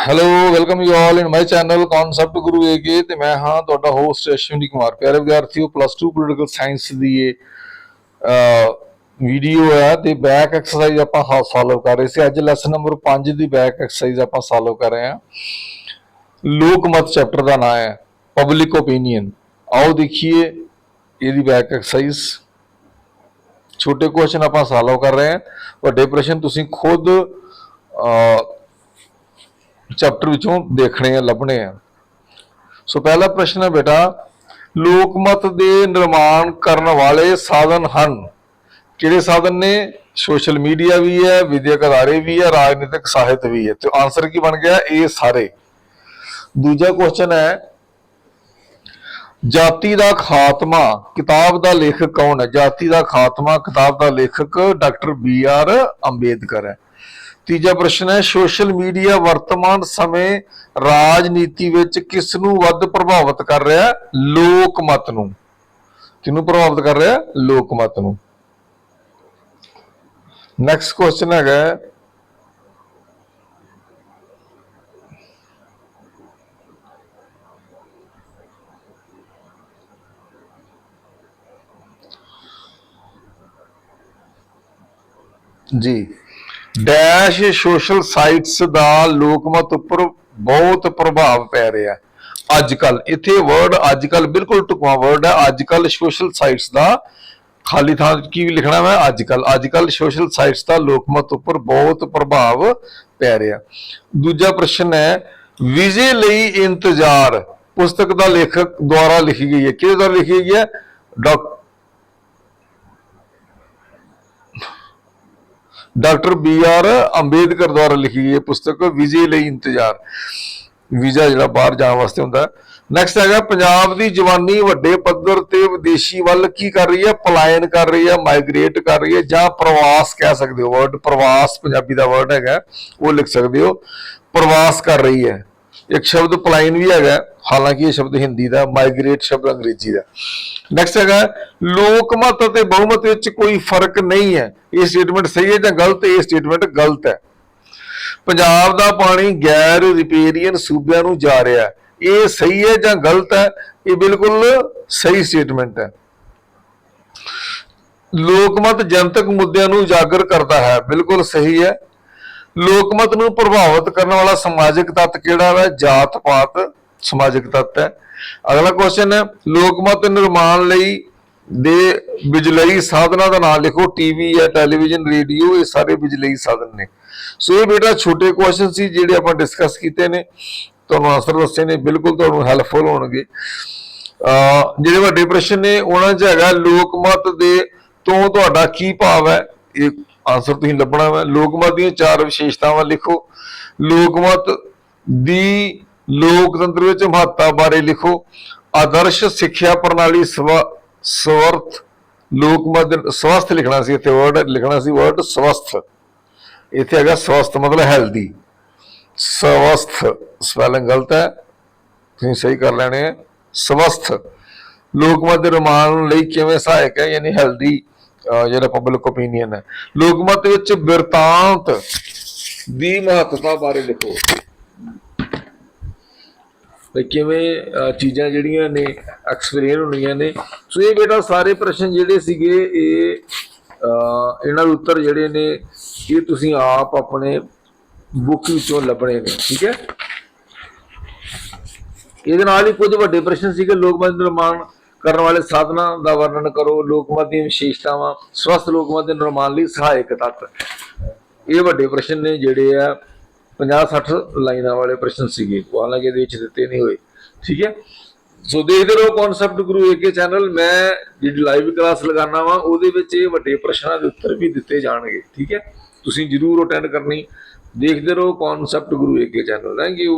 Hello welcome you all in my channel concept guru A K ਤੇ ਮੈਂ ਹਾਂ ਤੁਹਾਡਾ ਹੋਸਟ ਅਸ਼ਵਨੀ ਕੁਮਾਰ। ਪਿਆਰੇ ਵਿਦਿਆਰਥੀਓ ਪਲੱਸ 2 ਪੋਲੀਟੀਕਲ ਸਾਇੰਸ ਦੀ ਇਹ ਵੀਡੀਓ ਹੈ ਤੇ ਬੈਕ ਐਕਸਰਸਾਈਜ਼ ਆਪਾਂ ਸੋਲਵ ਕਰ ਰਹੇ ਸੀ। ਅੱਜ ਲੈਸਨ ਨੰਬਰ 5 ਦੀ ਬੈਕ ਐਕਸਰਸਾਈਜ਼ ਆਪਾਂ ਸੋਲਵ ਕਰ ਰਹੇ ਹਾਂ। ਲੋਕ ਮਤ ਚੈਪਟਰ ਦਾ ਨਾਮ ਹੈ ਪਬਲਿਕ ਓਪੀਨੀਅਨ ਆਓ ਦੇਖੀਏ ਇਹਦੀ ਬੈਕ ਐਕਸਰਸਾਈਜ਼ ਛੋਟੇ ਕੁਐਸਚਨ ਆਪਾਂ ਸੋਲਵ ਕਰ ਰਹੇ ਹਾਂ। ਵੱਡੇ ਪ੍ਰਸ਼ਨ ਤੁਸੀਂ ਖੁਦ ਚੈਪਟਰ ਵਿੱਚੋਂ ਦੇਖਣੇ ਆ, ਲੱਭਣੇ ਆ। ਸੋ ਪਹਿਲਾ ਪ੍ਰਸ਼ਨ ਹੈ ਬੇਟਾ ਲੋਕਮਤ ਦੇ ਨਿਰਮਾਣ ਕਰਨ ਵਾਲੇ ਸਾਧਨ ਹਨ। ਕਿਹੜੇ ਸਾਧਨ ਨੇ? ਸੋਸ਼ਲ ਮੀਡੀਆ ਵੀ ਹੈ, ਵਿਦਿਅਕ ਅਦਾਰੇ ਵੀ ਹੈ, ਰਾਜਨੀਤਿਕ ਸਾਹਿਤ ਵੀ ਹੈ। ਤੇ ਆਨਸਰ ਕੀ ਬਣ ਗਿਆ? ਇਹ ਸਾਰੇ। ਦੂਜਾ ਕੁਐਸਚਨ ਹੈ, ਜਾਤੀ ਦਾ ਖਾਤਮਾ, ਕਿਤਾਬ ਦਾ ਲੇਖਕ ਕੌਣ ਹੈ? ਜਾਤੀ ਦਾ ਖਾਤਮਾ, ਕਿਤਾਬ ਦਾ ਲੇਖਕ ਡਾਕਟਰ ਬੀ ਆਰ ਅੰਬੇਦਕਰ ਹੈ। ਤੀਜਾ ਪ੍ਰਸ਼ਨ ਹੈ, ਸੋਸ਼ਲ ਮੀਡੀਆ ਵਰਤਮਾਨ ਸਮੇਂ ਰਾਜਨੀਤੀ ਵਿੱਚ ਕਿਸ ਨੂੰ ਵੱਧ ਪ੍ਰਭਾਵਿਤ ਕਰ ਰਿਹਾ ਲੋਕ ਮਤ ਨੂੰ। ਕਿਹਨੂੰ ਪ੍ਰਭਾਵਿਤ ਕਰ ਰਿਹਾ ਲੋਕ ਮਤ ਨੂੰ। ਨੈਕਸਟ ਕੁਐਸਚਨ ਹੈਗਾ ਜੀ। ਡੈਸ਼ ਸੋਸ਼ਲ ਸਾਈਟਸ ਦਾ ਲੋਕਮਤ ਉੱਪਰ ਬਹੁਤ ਪ੍ਰਭਾਵ ਪੈ ਰਿਹਾ ਅੱਜ ਕੱਲ ਇੱਥੇ ਵਰਡ ਅੱਜ ਕੱਲ ਬਿਲਕੁਲ ਟੁਕਵਾ ਵਰਡ ਹੈ। ਅੱਜ ਕੱਲ ਸੋਸ਼ਲ ਸਾਈਟਸ ਦਾ ਖਾਲੀ ਥਾਂ ਕੀ ਵੀ ਲਿਖਣਾ ਮੈਂ? ਅੱਜ ਕੱਲ ਅੱਜ ਕੱਲ ਸੋਸ਼ਲ ਸਾਈਟਸ ਦਾ ਲੋਕਮਤ ਉੱਪਰ ਬਹੁਤ ਪ੍ਰਭਾਵ ਪੈ ਰਿਹਾ ਦੂਜਾ ਪ੍ਰਸ਼ਨ ਹੈ, ਵਿਜੇ ਲਈ ਇੰਤਜ਼ਾਰ। ਪੁਸਤਕ ਦਾ ਲੇਖਕ ਦੁਆਰਾ ਲਿਖੀ ਗਈ ਹੈ। ਕਿਹਦੇ ਦੁਆਰਾ ਲਿਖੀ ਗਈ ਹੈ? Doctor doctor B R Ambedkar ਦੁਆਰਾ ਲਿਖੀ ਗਈ ਇਹ ਪੁਸਤਕ ਵਿਜੇ ਲਈ ਇੰਤਜ਼ਾਰ। ਵੀਜ਼ਾ ਜਿਹੜਾ ਬਾਹਰ ਜਾਣ ਵਾਸਤੇ ਹੁੰਦਾ। ਨੈਕਸਟ ਹੈਗਾ, ਪੰਜਾਬ ਦੀ ਜਵਾਨੀ ਵੱਡੇ ਪੱਧਰ ਤੇ ਵਿਦੇਸ਼ੀ ਵੱਲ ਕੀ ਕਰ ਰਹੀ ਹੈ? ਪਲਾਇਨ ਕਰ ਰਹੀ ਹੈ ਮਾਈਗ੍ਰੇਟ ਕਰ ਰਹੀ ਹੈ ਜਾਂ ਪ੍ਰਵਾਸ ਕਹਿ ਸਕਦੇ ਹੋ। ਵਰਡ ਪ੍ਰਵਾਸ ਪੰਜਾਬੀ ਦਾ ਵਰਡ ਹੈਗਾ। ਉਹ ਲਿਖ ਸਕਦੇ ਹੋ। ਪ੍ਰਵਾਸ ਕਰ ਰਹੀ ਹੈ। ਇੱਕ ਸ਼ਬਦ ਪਲਾਈਨ ਵੀ ਹੈਗਾ, ਹਾਲਾਂਕਿ ਇਹ ਸ਼ਬਦ ਹਿੰਦੀ ਦਾ ਮਾਈਗ੍ਰੇਟ ਸ਼ਬਦ ਅੰਗਰੇਜ਼ੀ ਦਾ। ਨੈਕਸਟ ਹੈਗਾ ਲੋਕਮਤ ਅਤੇ ਬਹੁਮਤ ਵਿੱਚ ਕੋਈ ਫ਼ਰਕ ਨਹੀਂ ਹੈ। ਇਹ ਸਟੇਟਮੈਂਟ ਸਹੀ ਹੈ ਜਾਂ ਗਲਤ? ਇਹ ਸਟੇਟਮੈਂਟ ਗਲਤ ਹੈ। ਪੰਜਾਬ ਦਾ ਪਾਣੀ ਗੈਰ ਰਿਪੇਰੀਅਨ ਸੂਬਿਆਂ ਨੂੰ ਜਾ ਰਿਹਾ ਹੈ। ਇਹ ਸਹੀ ਹੈ ਜਾਂ ਗਲਤ ਹੈ? ਇਹ ਬਿਲਕੁਲ ਸਹੀ ਸਟੇਟਮੈਂਟ ਹੈ। ਲੋਕਮਤ ਜਨਤਕ ਮੁੱਦਿਆਂ ਨੂੰ ਉਜਾਗਰ ਕਰਦਾ ਹੈ। ਬਿਲਕੁਲ ਸਹੀ ਹੈ। ਲੋਕਮਤ ਨੂੰ ਪ੍ਰਭਾਵਿਤ ਕਰਨ ਵਾਲਾ ਸਮਾਜਿਕ ਤੱਤ ਕਿਹੜਾ ਹੈ ਜਾਤ ਪਾਤ, ਸਮਾਜਿਕ ਤੱਤ ਹੈ। ਅਗਲਾ ਕੁਐਸਚਨ ਹੈ ਲੋਕਮਤ ਨਿਰਮਾਣ ਲਈ ਦੇ ਬਿਜਲਈ ਸਾਧਨਾਂ ਦਾ ਨਾਮ ਲਿਖੋ। ਟੀਵੀ ਹੈ ਟੈਲੀਵਿਜ਼ਨ ਰੇਡੀਓ ਇਹ ਸਾਰੇ ਬਿਜਲਈ ਸਾਧਨ ਨੇ। ਸੋ ਇਹ ਬੇਟਾ ਛੋਟੇ ਕੁਐਸਚਨ ਸੀ, ਜਿਹੜੇ ਆਪਾਂ ਡਿਸਕਸ ਕੀਤੇ ਨੇ। ਤੁਹਾਨੂੰ ਆਨਸਰ ਦੱਸੇ ਨੇ, ਬਿਲਕੁਲ ਤੁਹਾਨੂੰ ਹੈਲਪਫੁਲ ਹੋਣਗੇ। ਜਿਹੜੇ ਵੱਡੇ ਪ੍ਰਸ਼ਨ ਨੇ, ਉਹਨਾਂ 'ਚ ਹੈਗਾ ਲੋਕਮਤ ਦੇ ਤੋਂ ਤੁਹਾਡਾ ਕੀ ਭਾਵ ਹੈ? ਇਹ ਆਨਸਰ ਤੁਸੀਂ ਲੱਭਣਾ ਹੈ ਲੋਕਮਤ ਦੀਆਂ ਚਾਰ ਵਿਸ਼ੇਸ਼ਤਾਵਾਂ ਲਿਖੋ। ਲੋਕਮਤ ਦੀ ਲੋਕਤੰਤਰ ਵਿੱਚ ਮਹੱਤਤਾ ਬਾਰੇ ਲਿਖੋ। ਆਦਰਸ਼ ਸਿੱਖਿਆ ਪ੍ਰਣਾਲੀ ਸਵ, ਸਵਰਥ, ਲੋਕਮਤ ਦੇ- ਸਵਸਥ ਲਿਖਣਾ ਸੀ ਇੱਥੇ ਵਰਡ ਲਿਖਣਾ ਸੀ ਵਰਡ ਸਵਸਥ। ਇੱਥੇ ਹੈਗਾ ਸਵਸਥ ਮਤਲਬ ਹੈਲਦੀ ਸਵਸਥ ਸਪੈਲਿੰਗ ਗਲਤ ਹੈ। ਤੁਸੀਂ ਸਹੀ ਕਰ ਲੈਣੇ ਹੈ ਸਵਸਥ। ਲੋਕਮਤ ਦੇ ਨਿਰਮਾਣ ਲਈ ਕਿਵੇਂ ਸਹਾਇਕ ਹੈ, ਯਾਨੀ ਹੈਲਦੀ ਜਿਹੜਾ ਪਬਲਿਕ ਓਪੀਨੀਅਨ ਹੈ। ਲੋਕਮਤ ਵਿੱਚ ਬਿਰਤਾਂਤ ਦੀ ਮਹੱਤਤਾ ਬਾਰੇ ਲਿਖੋ। ਵੀ ਕਿਵੇਂ ਚੀਜ਼ਾਂ ਜਿਹੜੀਆਂ ਨੇ ਐਕਸਪਲੇਨ ਹੋਣੀਆਂ ਨੇ। ਸੋ ਇਹ ਬੇਟਾ ਸਾਰੇ ਪ੍ਰਸ਼ਨ ਜਿਹੜੇ ਸੀਗੇ, ਇਹ ਇਹਨਾਂ ਦੇ ਉੱਤਰ ਜਿਹੜੇ ਨੇ, ਇਹ ਤੁਸੀਂ ਆਪ ਆਪਣੇ ਬੁੱਕ ਵਿੱਚੋਂ ਲੱਭਣੇ ਨੇ, ਠੀਕ ਹੈ? ਇਹਦੇ ਨਾਲ ਹੀ ਕੁਝ ਵੱਡੇ ਪ੍ਰਸ਼ਨ ਸੀਗੇ, ਲੋਕਮਤ ਨਿਰਮਾਣ ਕਰਨ ਵਾਲੇ ਸਾਧਨਾਂ ਦਾ ਵਰਣਨ ਕਰੋ ਲੋਕਮਤ ਦੀਆਂ ਵਿਸ਼ੇਸ਼ਤਾਵਾਂ, ਸਵਸਥ ਲੋਕਮਤ ਦੇ ਨਿਰਮਾਣ ਲਈ ਸਹਾਇਕ ਤੱਤ। ਇਹ ਵੱਡੇ ਪ੍ਰਸ਼ਨ ਨੇ ਜਿਹੜੇ ਆ 50 60 ਲਾਈਨਾਂ ਵਾਲੇ ਪ੍ਰਸ਼ਨ ਸੀਗੇ। ਹਾਲਾਂਕਿ ਇਹਦੇ ਵਿੱਚ ਦਿੱਤੇ ਨਹੀਂ ਹੋਏ। ਠੀਕ ਹੈ? ਸੋ ਦੇਖਦੇ ਰਹੋ ਕਨਸੈਪਟ ਗੁਰੂ ਏਕੇ ਚੈਨਲ ਮੈਂ ਜਿਹੜੀ ਲਾਈਵ ਕਲਾਸ ਲਗਾਉਣਾ ਵਾ, ਉਹਦੇ ਵਿੱਚ ਇਹ ਵੱਡੇ ਪ੍ਰਸ਼ਨਾਂ ਦੇ ਉੱਤਰ ਵੀ ਦਿੱਤੇ ਜਾਣਗੇ। ਠੀਕ ਹੈ? ਤੁਸੀਂ ਜਰੂਰ ਅਟੈਂਡ ਕਰਨੀ। ਦੇਖਦੇ ਰਹੋ Concept Guru AK channel thank you